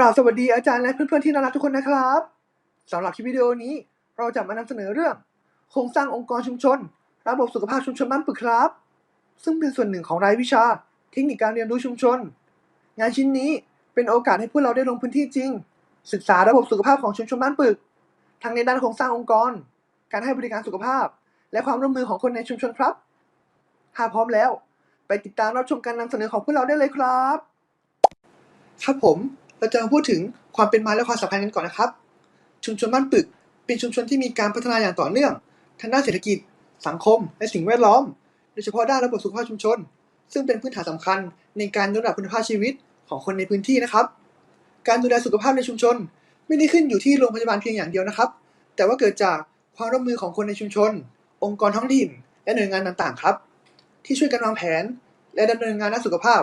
กราบสวัสดีอาจารย์และเพื่อนๆที่น่ารักทุกคนนะครับสำหรับคลิปวิดีโอนี้ เราจะมานำเสนอเรื่อง โครงสร้างองค์กรชุมชน ระบบสุขภาพชุมชนบ้านปึกครับ ซึ่งเป็นส่วนหนึ่งของรายวิชา เทคนิคการเรียนรู้ชุมชน งานชิ้นนี้เป็นโอกาสให้พวกเราได้ลงพื้นที่จริง ศึกษาระบบสุขภาพของชุมชนบ้านปึก ทั้งในด้านโครงสร้างองค์กร การให้บริการสุขภาพ และความร่วมมือของคนในชุมชนครับหากพร้อมแล้ว ไปติดตามรับชมการนำเสนอของพวกเราได้เลยครับ ครับผม เราจะมาพูดถึงความเป็นมาและความสำคัญกันก่อนนะครับ ชุมชนบ้านปึก เป็นชุมชนที่มีการพัฒนาอย่างต่อเนื่อง ทางด้านเศรษฐกิจ สังคม และสิ่งแวดล้อม โดยเฉพาะด้านระบบสุขภาพชุมชน ซึ่งเป็นพื้นฐานสำคัญในการยกระดับคุณภาพชีวิตของคนในพื้นที่นะครับ การดูแลสุขภาพในชุมชน ไม่ได้ขึ้นอยู่ที่โรงพยาบาลเพียงอย่างเดียวนะครับ แต่ว่าเกิดจากความร่วมมือของคนในชุมชน องค์กรท้องถิ่น และหน่วยงานต่างๆ ครับ ที่ช่วยกันวางแผน และดำเนินงานด้านสุขภาพ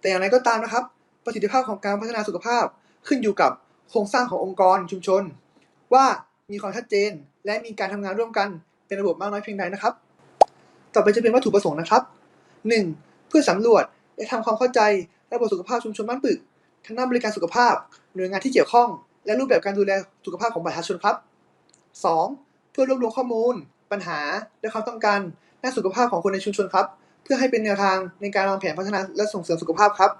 แต่อย่างไรก็ตามนะครับ ประสิทธิภาพของการพัฒนาสุขภาพขึ้นอยู่กับโครงสร้างขององค์กรชุมชน ว่ามีความชัดเจน และมีการทำงานร่วมกันเป็นระบบมากน้อยเพียงใดนะครับ ต่อไปจะเป็นวัตถุประสงค์นะครับ 1. เพื่อสำรวจและทำความเข้าใจระบบสุขภาพชุมชนบ้านปึกทางด้านบริการสุขภาพ หน่วยงานที่เกี่ยวข้อง และรูปแบบการดูแลสุขภาพของประชาชนครับ 2. เพื่อรวบรวมข้อมูล ปัญหา และความต้องการด้านสุขภาพของคนในชุมชนครับ เพื่อให้เป็นแนวทางในการวางแผนพัฒนาและส่งเสริมสุขภาพครับ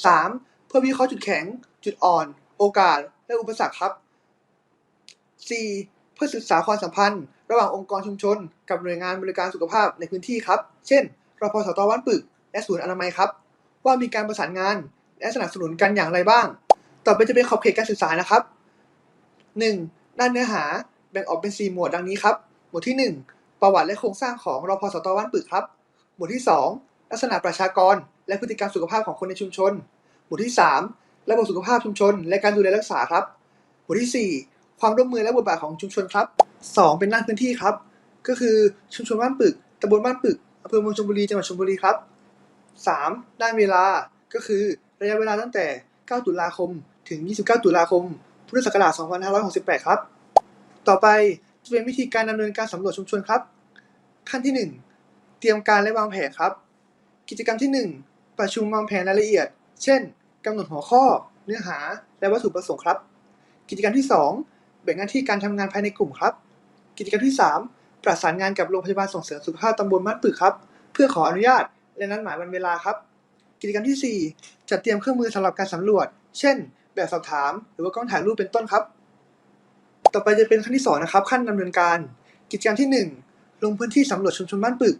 3. เพื่อวิเคราะห์จุดแข็ง จุดอ่อน โอกาส และอุปสรรคครับ 4. เพื่อศึกษาความสัมพันธ์ ระหว่างองค์กรชุมชน กับหน่วยงานบริการสุขภาพในพื้นที่ครับ เช่นรพสตบ้านปึก และศูนย์อนามัยครับ ว่ามีการประสานงาน และสนับสนุนกันอย่างไรบ้าง ต่อไปจะเป็นขอบเขตการศึกษานะครับ 1. ด้านเนื้อหาแบ่งออกเป็น 4 หมวดดังนี้ครับ หมวดที่ 1 ประวัติและโครงสร้างของรพสตบ้านปึกครับ หมวดที่ 2 ลักษณะประชากร และพฤติกรรมสุขภาพของคนในชุมชน หมวดที่ 3 ระบบสุขภาพชุมชน และการดูแลรักษาครับ หมวดที่ 4 ความร่วมมือและบทบาทของชุมชนครับ 2 เป็นด้านพื้นที่ครับ ก็คือชุมชนบ้านปึกตำบลบ้านปึกอำเภอเมืองชลบุรีจังหวัดชลบุรีครับ 3. ด้านเวลาก็คือระยะเวลาตั้งแต่ 9 ตุลาคม ถึง 29 ตุลาคม พุทธศักราช 2568 ครับ ต่อไปจะเป็นวิธีการดำเนินการสำรวจชุมชนครับ ขั้นที่ 1 เตรียมการและวางแผนครับ กิจกรรมที่ 1 ประชุมวางแผนรายละเอียด เช่นกำหนดหัวข้อ เนื้อหา และวัตถุประสงค์ครับ กิจกรรมที่ 2 แบ่งหน้าที่การทำงานภายในกลุ่มครับ กิจกรรมที่ 3 ประสานงานกับโรงพยาบาลส่งเสริมสุขภาพตำบลบ้านปึกครับ เพื่อขออนุญาตและนัดหมายวันเวลาครับ กิจกรรมที่ 4 จัดเตรียมเครื่องมือสำหรับการสำรวจ เช่น แบบสอบถาม หรือว่ากล้องถ่ายรูปเป็นต้นครับ ต่อไปจะเป็นขั้นที่สองนะครับ ขั้นดำเนินการ กิจกรรมที่ 1 ลงพื้นที่สำรวจชุมชนบ้านปึก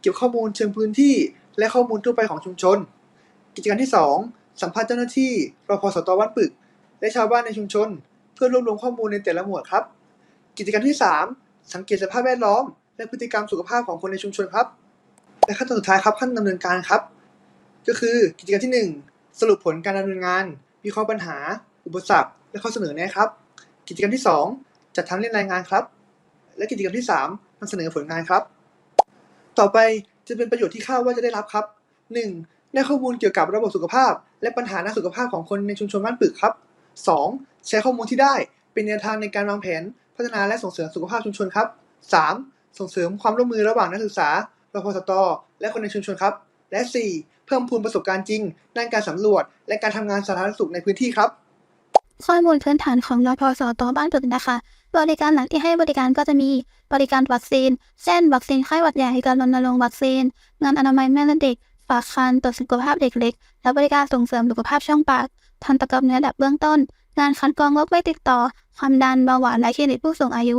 เก็บข้อมูลเชิงพื้นที่ และข้อมูลทั่วไปของชุมชน กิจกรรมที่ 2 สัมภาษณ์เจ้าหน้าที่รพสตบ้านปึก และชาวบ้านในชุมชน เพื่อรวบรวมข้อมูลในแต่ละหมวดครับ กิจกรรมที่ 3 สังเกตสภาพแวดล้อม และพฤติกรรมสุขภาพของคนในชุมชนครับ และขั้นตอนสุดท้ายครับขั้นดำเนินการครับ ก็คือกิจกรรมที่ 1 สรุปผลการดำเนินงานวิเคราะห์ปัญหา อุปสรรค และข้อเสนอแนะครับ กิจกรรมที่ 2 จัดทำเล่นรายงานครับ และกิจกรรมที่ 3นำเสนอผลงานครับ ต่อไป จะเป็นประโยชน์ที่คาดว่าจะได้รับครับ 1. ได้ข้อมูลเกี่ยวกับระบบสุขภาพ และปัญหาด้านสุขภาพของคนในชุมชนบ้านปึกครับ 2. ใช้ข้อมูลที่ได้เป็นแนวทางในการวางแผน พัฒนาและส่งเสริมสุขภาพชุมชนครับ 3. ส่งเสริมความร่วมมือระหว่างนักศึกษารพสต และคนในชุมชนครับ และ 4. เพิ่มพูนประสบการณ์จริงด้านการสำรวจ และการทำงานสาธารณสุขในพื้นที่ครับ ข้อมูลพื้นฐานของรพสตบ้านปึกนะคะ บริการหลักที่ให้บริการก็จะมีบริการวัคซีน เช่น วัคซีนไข้หวัดใหญ่การรณรงค์วัคซีน งานอนามัยแม่และเด็ก ฝากคันตรวจสุขภาพเด็กเล็ก และบริการส่งเสริมสุขภาพช่องปาก ทันตกรรมเนื้อดับเบื้องต้น งานคัดกรองโรคไม่ติดต่อ ความดันเบาหวานและคลินิกผู้สูงอายุ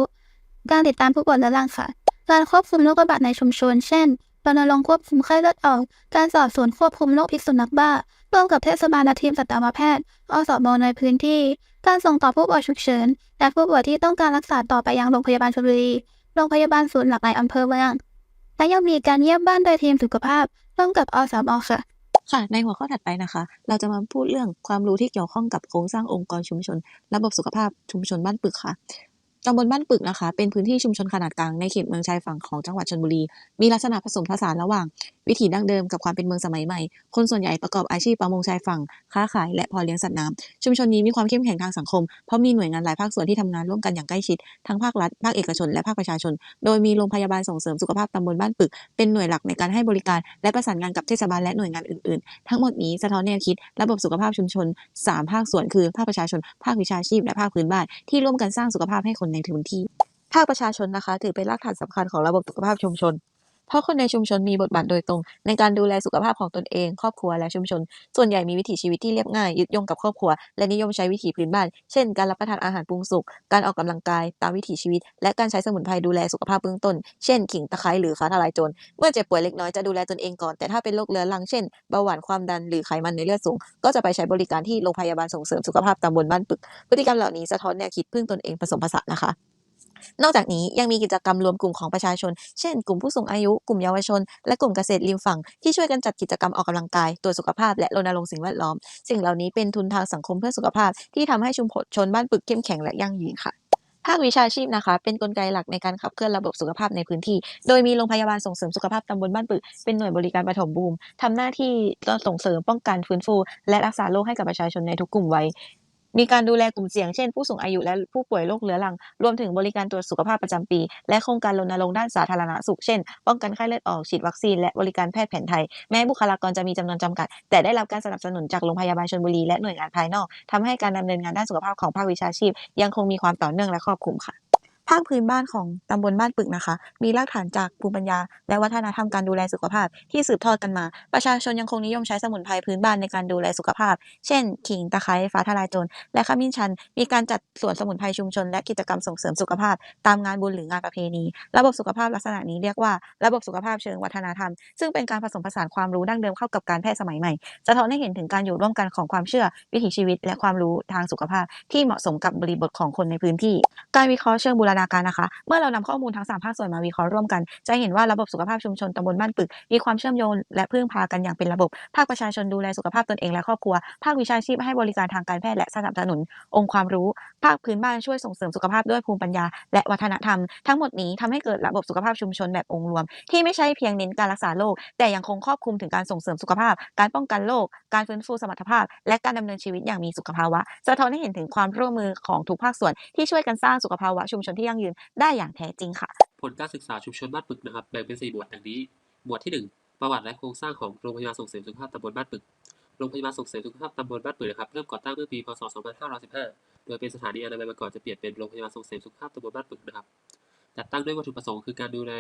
การติดตามผู้ป่วยเรื้อรังค่ะ การควบคุมโรคระบาดในชุมชน เช่น รณรงค์ควบคุมไข้เลือดออก การสอบสวนควบคุมโรคพิษสุนัขบ้า ร่วมกับเทศบาลและทีมสัตวแพทย์ อสมในพื้นที่ การส่งต่อผู้ป่วยฉุกเฉิน และผู้ป่วยที่ต้องการรักษาต่อไปยังโรงพยาบาลชลบุรี โรงพยาบาลศูนย์หลักในอำเภอเมือง และยังมีการเยี่ยมบ้านโดยทีมสุขภาพ ร่วมกับอสมค่ะค่ะ ในหัวข้อถัดไปนะคะ เราจะมาพูดเรื่องความรู้ที่เกี่ยวข้องกับโครงสร้างองค์กรชุมชน ระบบสุขภาพชุมชนบ้านปึกค่ะ ตำบลบ้านปึกนะคะ เป็นพื้นที่ชุมชนขนาดกลางในเขตเมืองชายฝั่งของจังหวัดชลบุรี มีลักษณะผสมผสานระหว่าง วิถีดั้งเดิมกับความเป็นเมืองสมัยใหม่ คนส่วนใหญ่ประกอบอาชีพประมงชายฝั่ง ค้าขายและพอเลี้ยงสัตว์น้ำชุมชนนี้มีความเข้มแข็งทางสังคม เพราะมีหน่วยงานหลายภาคส่วนที่ทำงานร่วมกันอย่างใกล้ชิด ทั้งภาครัฐ ภาคเอกชน และภาคประชาชน โดยมีโรงพยาบาลส่งเสริมสุขภาพตำบลบ้านปึก เป็นหน่วยหลักในการให้บริการ และประสานงานกับเทศบาลและหน่วยงานอื่นๆ ทั้งหมดนี้สะท้อนแนวคิด ระบบสุขภาพชุมชน 3 ภาคส่วนคือภาคประชาชน ภาควิชาชีพ และภาคพื้นบ้านที่ร่วมกันสร้างสุขภาพให้คนในพื้นที่ ภาคประชาชนนะคะ ถือเป็นรากฐานสำคัญของระบบสุขภาพชุมชน เพราะคนในชุมชนมีบทบาทโดยตรง ในการดูแลสุขภาพของตนเอง ครอบครัวและชุมชน ส่วนใหญ่มีวิถีชีวิตที่เรียบง่ายยึดโยงกับครอบครัว และนิยมใช้วิถีพื้นบ้าน เช่น การรับประทานอาหารปรุงสุก การออกกำลังกายตามวิถีชีวิต และการใช้สมุนไพรดูแลสุขภาพเบื้องต้น เช่น ขิงตะไคร้หรือฟ้าทลายโจร เมื่อเจ็บป่วยเล็กน้อยจะดูแลตนเองก่อน แต่ถ้าเป็นโรคเรื้อรัง เช่น เบาหวาน ความดัน หรือไขมันในเลือดสูง ก็จะไปใช้บริการที่โรงพยาบาลส่งเสริมสุขภาพตำบลบ้านปึก พฤติกรรมเหล่านี้สะท้อนแนวคิดพึ่งตนเองผสมผสานนะคะ นอกจากนี้ยังมีกิจกรรมรวมกลุ่มของประชาชน เช่น กลุ่มผู้สูงอายุ กลุ่มเยาวชน และกลุ่มเกษตรริมฝั่ง ที่ช่วยกันจัดกิจกรรมออกกำลังกายตรวจสุขภาพ และรณรงค์สิ่งแวดล้อม สิ่งเหล่านี้เป็นทุนทางสังคมเพื่อสุขภาพ ที่ทำให้ชุมชนบ้านปึกเข้มแข็งและยั่งยืนค่ะภาควิชาชีพนะคะ เป็นกลไกหลักในการขับเคลื่อนระบบสุขภาพในพื้นที่ โดยมีโรงพยาบาลส่งเสริมสุขภาพตำบลบ้านปึกเป็นหน่วยบริการปฐมภูมิทำหน้าที่ส่งเสริมป้องกันฟื้นฟู และรักษาโรคให้กับประชาชนในทุกกลุ่มวัย มีการดูแลกลุ่มเสี่ยงเช่น ผู้สูงอายุและผู้ป่วยโรคเรื้อรัง รวมถึงบริการตรวจสุขภาพประจำปี และโครงการรณรงค์ด้านสาธารณสุข เช่น ป้องกันไข้เลือดออก ฉีดวัคซีน และบริการแพทย์แผนไทย แม้บุคลากรจะมีจำนวนจำกัด แต่ได้รับการสนับสนุนจากโรงพยาบาลชนบุรีและหน่วยงานภายนอกทำให้การดำเนินงานด้านสุขภาพของภาควิชาชีพ ยังคงมีความต่อเนื่องและครอบคลุมค่ะ ภาคพื้นบ้านของตำบลบ้านปึกนะคะ มีรากฐานจากภูมิปัญญา และวัฒนธรรมการดูแลสุขภาพที่สืบทอดกันมา ประชาชนยังคงนิยมใช้สมุนไพรพื้นบ้านในการดูแลสุขภาพ เช่น ขิง ตะไคร้ ฟ้าทะลายโจร และขมิ้นชัน มีการจัดสวนสมุนไพรชุมชน และกิจกรรมส่งเสริมสุขภาพ ตามงานบุญหรืองานประเพณี ระบบสุขภาพลักษณะนี้เรียกว่า ระบบสุขภาพเชิงวัฒนธรรม ซึ่งเป็นการผสมผสานความรู้ดั้งเดิมเข้ากับการแพทย์สมัยใหม่ สะท้อนให้เห็นถึงการอยู่ร่วมกันของความเชื่อ วิถีชีวิต และความรู้ทางสุขภาพ ที่เหมาะสมกับบริบทของคนในพื้นที่ การวิเคราะห์เชิงบูรณาการนะคะ เมื่อเรานำข้อมูลทั้ง3ภาคส่วนมาวิเคราะห์ร่วมกัน จะเห็นว่าระบบสุขภาพชุมชนตำบลบ้านปึก มีความเชื่อมโยงและพึ่งพากันอย่างเป็นระบบ ภาคประชาชนดูแลสุขภาพตนเองและครอบครัว ภาควิชาชีพให้บริการทางการแพทย์และสนับสนุน องค์ความรู้ ภาคพื้นบ้านช่วยส่งเสริมสุขภาพด้วยภูมิปัญญา และวัฒนธรรม ทั้งหมดนี้ทำให้เกิดระบบสุขภาพชุมชนแบบองค์รวม ที่ไม่ใช่เพียงเน้นการรักษาโรคแต่ยังคงครอบคลุมถึงการส่งเสริมสุขภาพ การป้องกันโรคการฟื้นฟูสมรรถภาพ และการดำเนินชีวิตอย่างมีสุขภาวะสะท้อนให้เห็นถึงความร่วมมือของทุกภาคส่วนที่ช่วยกันสร้างสุขภาวะชุมชนที่ยั่งยืนได้อย่างแท้จริงค่ะ ผลการศึกษาชุมชนบ้านปึกนะครับแบ่งเป็น4หมวดดังนี้ หมวดที่ 1 ประวัติและโครงสร้างของโรงพยาบาลส่งเสริมสุขภาพตำบลบ้านปึกโรงพยาบาลส่งเสริมสุขภาพตำบลบ้านปึกนะครับเริ่มก่อตั้งเมื่อปีพศ 2515 โดยเป็นสถานีอนามัยมาก่อนจะเปลี่ยนเป็นโรงพยาบาลส่งเสริมสุขภาพตำบลบ้านปึกนะครับจัดตั้งด้วยวัตถุประสงค์คือการดูแล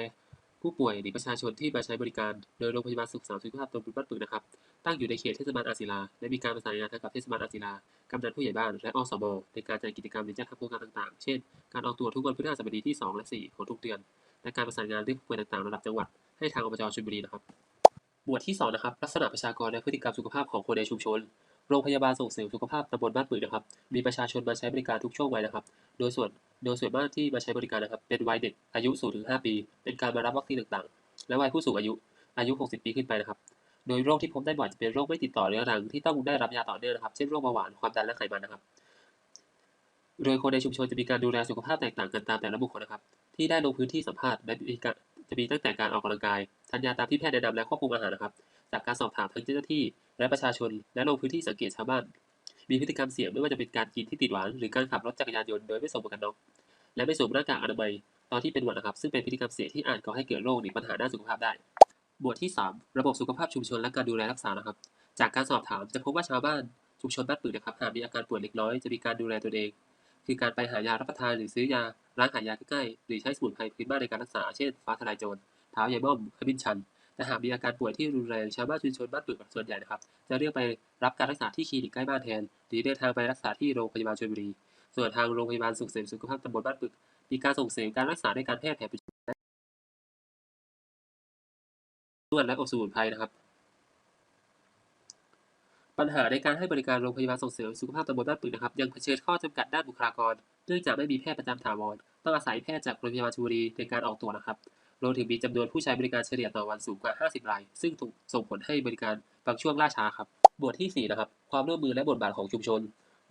ผู้ป่วยหรือประชาชนที่มาใช้บริการ โดยโรงพยาบาลสุขสามสุขภาพตำบลบ้านปึกนะครับ ตั้งอยู่ในเขตเทศบาลอาศิลา และมีการประสานงานทั้งกับเทศบาลอาศิลากำนันผู้ใหญ่บ้าน และอสมในการจัดกิจกรรมหรือจัดทำโครงการต่างๆ เช่น การออกตรวจทุกวันพฤหัสบดีที่ 2 และ 4 ของทุกเดือน และการประสานงานเรื่องผู้ป่วยต่างๆ ระดับจังหวัด ให้ทางอบจชลบุรีนะครับ หมวดที่ 2 นะครับ ลักษณะประชากรและพฤติกรรมสุขภาพของคนในชุมชนโรงพยาบาลส่งเสริมสุขภาพตำบลบ้านปึกนะครับ มีประชาชนมาใช้บริการทุกช่วงวัยนะครับ โดยส่วน โดยส่วนมากที่มาใช้บริการนะครับ เป็นวัยเด็กอายุ0ถึง5ปี เป็นการมารับวัคซีนต่างๆ และวัยผู้สูงอายุ อายุ 60 ปีขึ้นไปนะครับ โดยโรคที่พบได้บ่อยจะเป็นโรคไม่ติดต่อเรื้อรังที่ต้องได้รับยาต่อเนื่องนะครับ เช่นโรคเบาหวาน ความดัน และไขมันนะครับ โดยคนในชุมชนจะมีการดูแลสุขภาพแตกต่างกันตามแต่ละบุคคลนะครับ ที่ได้ลงพื้นที่สัมภาษณ์และมีการจะมีตั้งแต่การออกกำลังกาย ทานยาตามที่แพทย์แนะนำและควบคุมอาหารนะครับ จากการสอบถามทั้งเจ้าหน้าที่ และประชาชน และลงพื้นที่สังเกตชาวบ้าน มีพฤติกรรมเสี่ยงไม่ว่าจะเป็นการกินที่ติดหวาน หรือการขับรถจักรยานยนต์โดยไม่สวมหมวกกันน็อก และไม่สวมหน้ากากอนามัยตอนที่เป็นหวัดนะครับ ซึ่งเป็นพฤติกรรมเสี่ยงที่อาจก่อให้เกิดโรคหรือปัญหาด้านสุขภาพได้หมวดที่ 3 ระบบสุขภาพชุมชนและการดูแลรักษานะครับ จากการสอบถามจะพบว่าชาวบ้านชุมชนบ้านปึกนะครับหากมีอาการป่วยเล็กน้อยจะมีการดูแลตัวเอง คือการไปหายารับประทานหรือซื้อยาร้านขายยาใกล้ๆหรือใช้สมุนไพรพื้นบ้านในการรักษาเช่นฟ้าทลายโจรเท้ายายม่อมขมิ้นชันแต่หากมีอาการป่วยที่รุนแรงชาวบ้านชุมชนบ้านปึกส่วนใหญ่นะครับ จะเลือกไปรับการรักษาที่คลินิกใกล้บ้านแทน หรือเดินทางไปรักษาที่โรงพยาบาลชลบุรี ส่วนทางโรงพยาบาลส่งเสริมสุขภาพตำบลบ้านปึก มีการส่งเสริมการรักษาด้วยการแพทย์แผนปัจจุบันนวดและอบสมุนไพรนะครับ ปัญหาในการให้บริการโรงพยาบาลส่งเสริมสุขภาพตำบลบ้านปึกนะครับ ยังเผชิญข้อจำกัดด้านบุคลากร เนื่องจากไม่มีแพทย์ประจำถาวร ต้องอาศัยแพทย์จากโรงพยาบาลชลบุรีในการออกตรวจนะครับรวมถึงมีจำนวนผู้ใช้บริการเฉลี่ยต่อวันสูงกว่า 50 ราย ซึ่งส่งผลให้บริการบางช่วงล่าช้าครับ บทที่ 4 นะครับ ความร่วมมือและบทบาทของชุมชน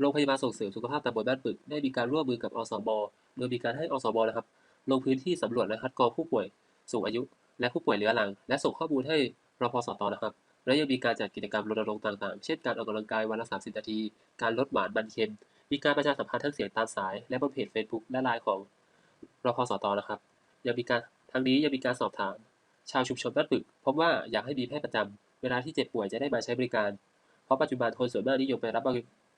โรงพยาบาลส่งเสริมสุขภาพตำบลบ้านปึก ได้มีการร่วมมือกับอสมโดยมีการให้อสมนะครับ ลงพื้นที่สำรวจและคัดกรองผู้ป่วย สูงอายุ และผู้ป่วยเรื้อรัง และส่งข้อมูลให้รพสตนะครับ และยังมีการจัดกิจกรรมรณรงค์ต่างๆ เช่นการออกกำลังกายวันละ 30 นาที การลดหวานมันเค็ม มีการประชาสัมพันธ์ทั้งเสียงตามสาย และบนเพจ Facebook และไลน์ของรพสตนะครับ ยังมีการทั้งนี้ยังมีการสอบถาม ชาวชุมชนบ้านปึกพบว่าอยากให้มีแพทย์ประจำเวลาที่เจ็บป่วยจะได้มาใช้บริการ เพราะปัจจุบันคนส่วนมากนิยมไปรับบ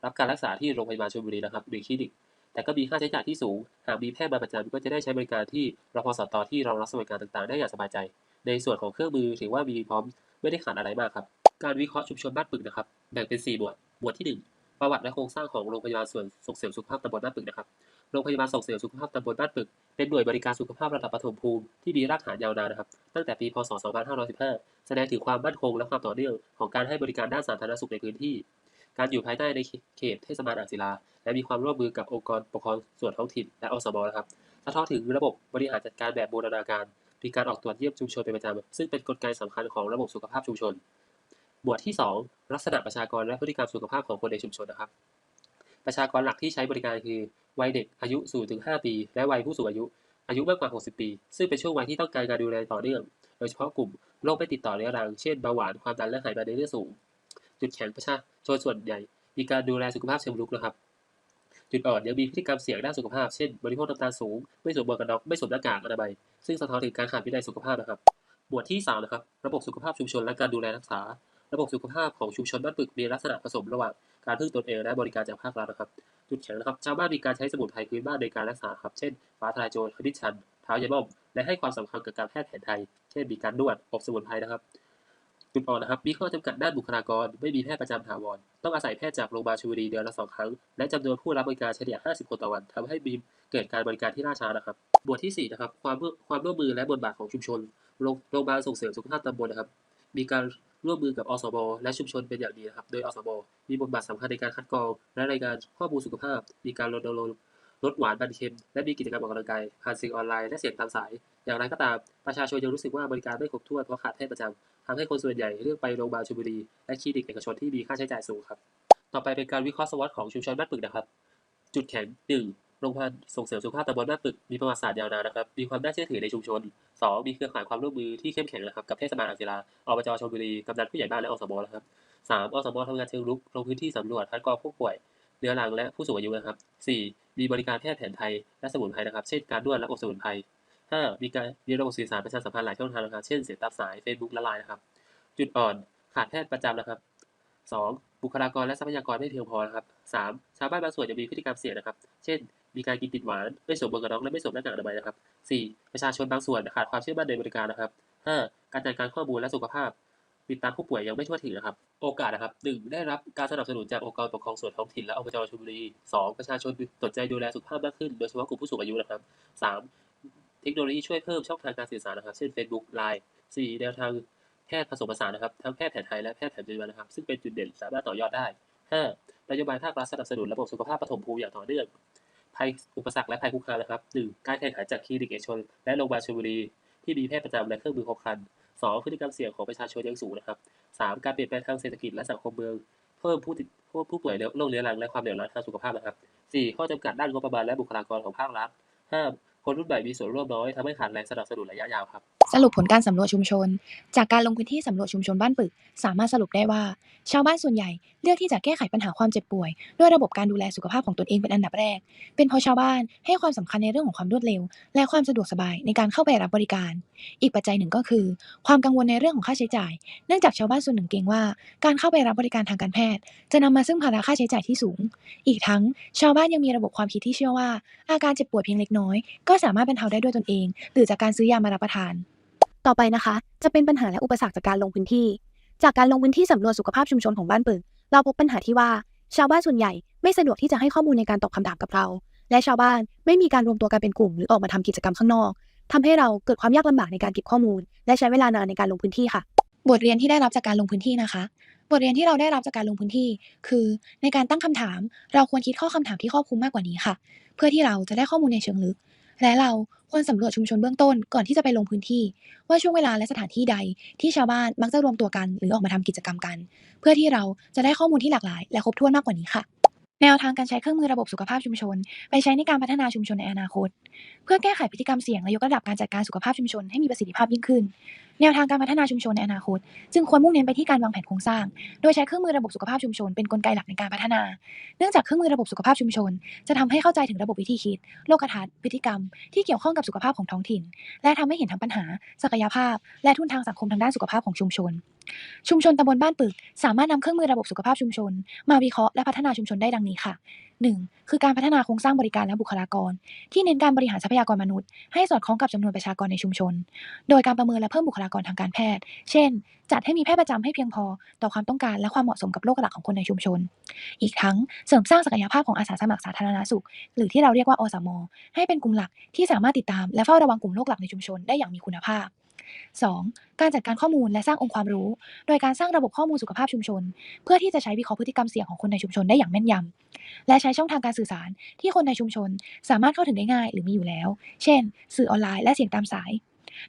รับการรักษาที่โรงพยาบาลชลบุรีนะครับหรือคลินิก แต่ก็มีค่าใช้จ่ายที่สูง หากมีแพทย์มาประจำก็จะได้ใช้บริการที่รพสตที่รองรับสวัสดิการต่างๆ ได้อย่างสบายใจ ในส่วนของเครื่องมือถือว่ามีพร้อมไม่ได้ขาดอะไรมากครับ การวิเคราะห์ชุมชนบ้านปึกนะครับ แบ่งเป็น 4 หมวด หมวดที่ 1 ประวัติและโครงสร้างของโรงพยาบาลส่วนส่งเสริมสุขภาพตำบลบ้านปึกนะครับ โรงพยาบาลส่งเสริมสุขภาพตำบลบ้านปึก เป็นหน่วยบริการสุขภาพระดับปฐมภูมิที่มีรากฐานยาวนานนะครับ ตั้งแต่ปี พศ 2515 แสดงถึงความมั่นคงและความต่อเนื่องของการให้บริการด้านสาธารณสุขในพื้นที่ การอยู่ภายใต้ในเขตเทศบาลอ่างศิลา และมีความร่วมมือกับองค์กรปกครองส่วนท้องถิ่นและอสมนะครับสะท้อนถึงระบบบริหารจัดการแบบบูรณาการมีการออกตรวจเยี่ยมชุมชนเป็นประจำซึ่งเป็นกลไกสำคัญของระบบสุขภาพชุมชน หมวดที่ 2 ลักษณะประชากรและพฤติกรรมสุขภาพของคนในชุมชนนะครับ ประชากรหลักที่ใช้บริการคือวัยเด็กอายุ0ถึง5ปี และวัยผู้สูงอายุ อายุมากกว่า 60 ปี ซึ่งเป็นช่วงวัยที่ต้องการการดูแลต่อเนื่อง โดยเฉพาะกลุ่มโรคไม่ติดต่อเรื้อรัง เช่นเบาหวาน ความดันและไขมันในเลือดสูง จุดแข็งประชาชนส่วนใหญ่ มีการดูแลสุขภาพเชิงรุกนะครับ จุดอ่อนยังมีพฤติกรรมเสี่ยงด้านสุขภาพ เช่น บริโภคน้ำตาลสูง ไม่สวมหมวกกันน็อก ไม่สวมหน้ากากอนามัย ซึ่งสะท้อนถึงการขาดวินัยสุขภาพนะครับ หมวดที่3นะครับ ระบบสุขภาพชุมชนและการดูแลรักษา ระบบสุขภาพของชุมชนบ้านปึกมีลักษณะผสมระหว่างการพึ่งตนเองและบริการจากภาครัฐนะครับ จุดแข็งนะครับ ชาวบ้านมีการใช้สมุนไพรพื้นบ้านในการรักษาครับ เช่น ฟ้าทลายโจรขมิ้นชัน เท้ายาม่อม และให้ความสำคัญกับการแพทย์แผนไทย เช่น มีการนวด อบสมุนไพรนะครับ จุดอ่อนะครับ มีข้อจำกัดด้านบุคลากร ไม่มีแพทย์ประจำถาวร ต้องอาศัยแพทย์จากโรงพยาบาลชลบุรีเดือนละสองครั้ง และจำนวนผู้รับบริการเฉลี่ย 50 คนต่อวันทำให้มีเกิดการบริการที่ล่าช้านะครับหมวดที่ 4 นะครับ ความความร่วมมือและบทบาทของชุมชน โรงพยาบาลส่งเสริมสุขภาพตำบลนะครับ มีการร่วมมือกับอสมและชุมชนเป็นอย่างดีนะครับ โดยอสมมีบทบาทสำคัญในการคัดกรอง และรายงานข้อมูลสุขภาพ มีการรณรงค์ ลดหวานมันเค็ม และมีกิจกรรมออกกำลังกายผ่านสื่อออนไลน์และเสียงตามสาย อย่างไรก็ตามประชาชนยังรู้สึกว่าบริการไม่ครบถ้วนเพราะขาดแพทย์ประจำทำให้คนส่วนใหญ่เลือกไปโรงพยาบาลชลบุรีและคลินิกเอกชนที่มีค่าใช้จ่ายสูงครับ ต่อไปเป็นการวิเคราะห์สวอตของชุมชนบ้านปึกนะครับ จุดแข็ง 1. โรงพยาบาลส่งเสริมสุขภาพตำบลบ้านปึกมีประวัติศาสตร์ยาวนานนะครับ มีความน่าเชื่อถือในชุมชน 2. มีเครือข่ายความร่วมมือที่เข้มแข็งนะครับกับเทศบาลอ่างศิลาอบจชลบุรีกำนันผู้ใหญ่บ้านและอสมนะครับ 3. อสมทำงานเชิงรุกลงพื้นที่สำรวจคัดกรองผู้ป่วยเรื้อรังและผู้สูงอายุนะครับ 4. มีบริการแพทย์แผนไทยและสมุนไพรนะครับ เช่นการนวดและอบสมุนไพร 5. มีการมีระบบสื่อสารประชาสัมพันธ์หลายช่องทางนะครับ เช่นเสียงตามสาย Facebook และไลน์นะครับ จุดอ่อน ขาดแพทย์ประจำนะครับ 2. บุคลากรและทรัพยากรไม่เพียงพอนะครับ 3. ชาวบ้านบางส่วนยังมีพฤติกรรมเสี่ยงนะครับ เช่น มีการกินติดหวาน ไม่สวมหมวกกันน็อกและไม่สวมหน้ากากอนามัยนะครับ 4. ประชาชนบางส่วนขาดความเชื่อมั่นในบริการนะครับ 5. การจัดการข้อมูลและสุขภาพ ติดตามผู้ป่วยยังไม่ทั่วถึงนะครับ โอกาสนะครับ 1. ได้รับการสนับสนุนจากองค์กรปกครองส่วนท้องถิ่นและอบจชลบุรี 2. ประชาชนสนใจดูแลสุขภาพมากขึ้น โดยเฉพาะกลุ่มผู้สูงอายุนะครับ 3. เทคโนโลยีช่วยเพิ่มช่องทางการสื่อสารนะครับ เช่น Facebook Line 4. แนวทางแพทย์ผสมผสานนะครับ ทั้งแพทย์แผนไทยและแพทย์แผนปัจจุบันนะครับ ซึ่งเป็นจุดเด่นสามารถต่อยอดได้ 5. นโยบายภาครัฐสนับสนุนระบบสุขภาพปฐมภูมิอย่างต่อเนื่อง ภัยอุปสรรคและภัยคุกคามนะครับ 1. การแข่งขันจากคลินิกเอกชนและโรงพยาบาลชลบุรีที่มีแพทย์ประจำและเครื่องมือครบครัน 2. พฤติกรรมเสี่ยงของประชาชนยังสูงนะครับ 3. การเปลี่ยนแปลงทางเศรษฐกิจและสังคมเมือง เพิ่มผู้ติดผู้ผู้ป่วยโรคเรื้อรังและความเดือดร้อนทางสุขภาพนะครับ 4. ข้อจำกัดด้านงบประมาณและบุคลากรของภาครัฐ 5. คนรุ่นใหม่มีส่วนร่วมน้อยทำให้ขาดแรงสนับสนุนระยะยาวครับ สรุปผลการสำรวจชุมชน จากการลงพื้นที่สำรวจชุมชนบ้านปึก สามารถสรุปได้ว่า ชาวบ้านส่วนใหญ่เลือกที่จะแก้ไขปัญหาความเจ็บป่วย ด้วยระบบการดูแลสุขภาพของตนเองเป็นอันดับแรก เป็นเพราะชาวบ้านให้ความสำคัญในเรื่องของความรวดเร็ว และความสะดวกสบายในการเข้าไปรับบริการ อีกปัจจัยหนึ่งก็คือ ความกังวลในเรื่องของค่าใช้จ่าย เนื่องจากชาวบ้านส่วนหนึ่งเกรงว่า การเข้าไปรับบริการทางการแพทย์ จะนำมาซึ่งภาระค่าใช้จ่ายที่สูง อีกทั้งชาวบ้านยังมีระบบความคิดที่เชื่อว่า อาการเจ็บป่วยเพียงเล็กน้อยก็สามารถบรรเทาได้ด้วยตนเอง หรือจากการซื้อยามารับประทาน ต่อไปนะคะ จะเป็นปัญหาและอุปสรรคจากการลงพื้นที่ จากการลงพื้นที่สำรวจสุขภาพชุมชนของบ้านปึกเราพบปัญหาที่ว่า ชาวบ้านส่วนใหญ่ไม่สะดวกที่จะให้ข้อมูลในการตอบคำถามกับเรา และชาวบ้านไม่มีการรวมตัวกันเป็นกลุ่มหรือออกมาทำกิจกรรมข้างนอกทำให้เราเกิดความยากลำบากในการเก็บข้อมูล และใช้เวลานานในการลงพื้นที่ค่ะ บทเรียนที่ได้รับจากการลงพื้นที่นะคะบทเรียนที่เราได้รับจากการลงพื้นที่ คือในการตั้งคำถาม เราควรคิดข้อคำถามที่ครอบคลุมมากกว่านี้ค่ะ เพื่อที่เราจะได้ข้อมูลในเชิงลึก และเราควรสำรวจชุมชนเบื้องต้นก่อนที่จะไปลงพื้นที่ ว่าช่วงเวลาและสถานที่ใด ที่ชาวบ้านมักจะรวมตัวกันหรือออกมาทำกิจกรรมกัน เพื่อที่เราจะได้ข้อมูลที่หลากหลาย และครบถ้วนมากกว่านี้ค่ะ แนวทางการใช้เครื่องมือระบบสุขภาพชุมชน ไปใช้ในการพัฒนาชุมชนในอนาคต เพื่อแก้ไขพฤติกรรมเสี่ยงและยกระดับการจัดการสุขภาพชุมชนให้มีประสิทธิภาพยิ่งขึ้นแนวทางการพัฒนาชุมชนในอนาคต จึงควรมุ่งเน้นไปที่การวางแผนโครงสร้าง โดยใช้เครื่องมือระบบสุขภาพชุมชนเป็นกลไกหลักในการพัฒนา เนื่องจากเครื่องมือระบบสุขภาพชุมชน จะทำให้เข้าใจถึงระบบวิธีคิด โลกทัศน์พฤติกรรม ที่เกี่ยวข้องกับสุขภาพของท้องถิ่น และทำให้เห็นทั้งปัญหา ศักยภาพ และทุนทางสังคมทางด้านสุขภาพของชุมชน ชุมชนตำบลบ้านปึก สามารถนำเครื่องมือระบบสุขภาพชุมชน มาวิเคราะห์และพัฒนาชุมชนได้ดังนี้ค่ะ 1. คือการพัฒนาโครงสร้างบริการและบุคลากร ที่เน้นการบริหารทรัพยากรมนุษย์ ให้สอดคล้องกับจำนวนประชากรในชุมชน โดยการประเมินและเพิ่มบุคลากรทางการแพทย์ เช่น จัดให้มีแพทย์ประจำให้เพียงพอ ต่อความต้องการและความเหมาะสมกับโรคหลักของคนในชุมชน อีกทั้งเสริมสร้างศักยภาพของอาสาสมัครสาธารณสุข หรือที่เราเรียกว่าอสม ให้เป็นกลุ่มหลักที่สามารถติดตามและเฝ้าระวังกลุ่มโรคหลักในชุมชนได้อย่างมีคุณภาพ 2. การจัดการข้อมูลและสร้างองค์ความรู้ โดยการสร้างระบบข้อมูลสุขภาพชุมชน เพื่อที่จะใช้วิเคราะห์พฤติกรรมเสี่ยงของคนในชุมชนได้อย่างแม่นยำ และใช้ช่องทางการสื่อสารที่คนในชุมชน สามารถเข้าถึงได้ง่ายหรือมีอยู่แล้ว เช่น สื่อออนไลน์และเสียงตามสาย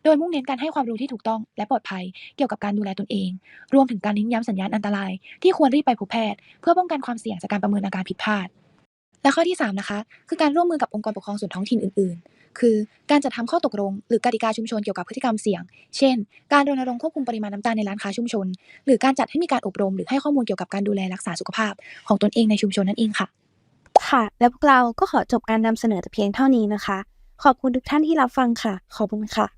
โดยมุ่งเน้นการให้ความรู้ที่ถูกต้องและปลอดภัยเกี่ยวกับการดูแลตนเอง รวมถึงการเน้นย้ำสัญญาณอันตราย ที่ควรรีบไปพบแพทย์ เพื่อป้องกันความเสี่ยงจากการประเมินอาการผิดพลาดและข้อที่ 3 นะคะ คือการร่วมมือกับองค์กรปกครองส่วนท้องถิ่นอื่นๆ คือการจัดทำข้อตกลง หรือกติกาชุมชนเกี่ยวกับพฤติกรรมเสี่ยง เช่น การรณรงค์ควบคุมปริมาณน้ำตาลในร้านค้าชุมชน หรือการจัดให้มีการอบรม หรือให้ข้อมูลเกี่ยวกับการดูแลรักษาสุขภาพ ของตนเองในชุมชนนั่นเองค่ะ ค่ะ และพวกเราก็ขอจบการนำเสนอแต่เพียงเท่านี้นะคะ ขอบคุณทุกท่านที่รับฟังค่ะ ขอบคุณค่ะ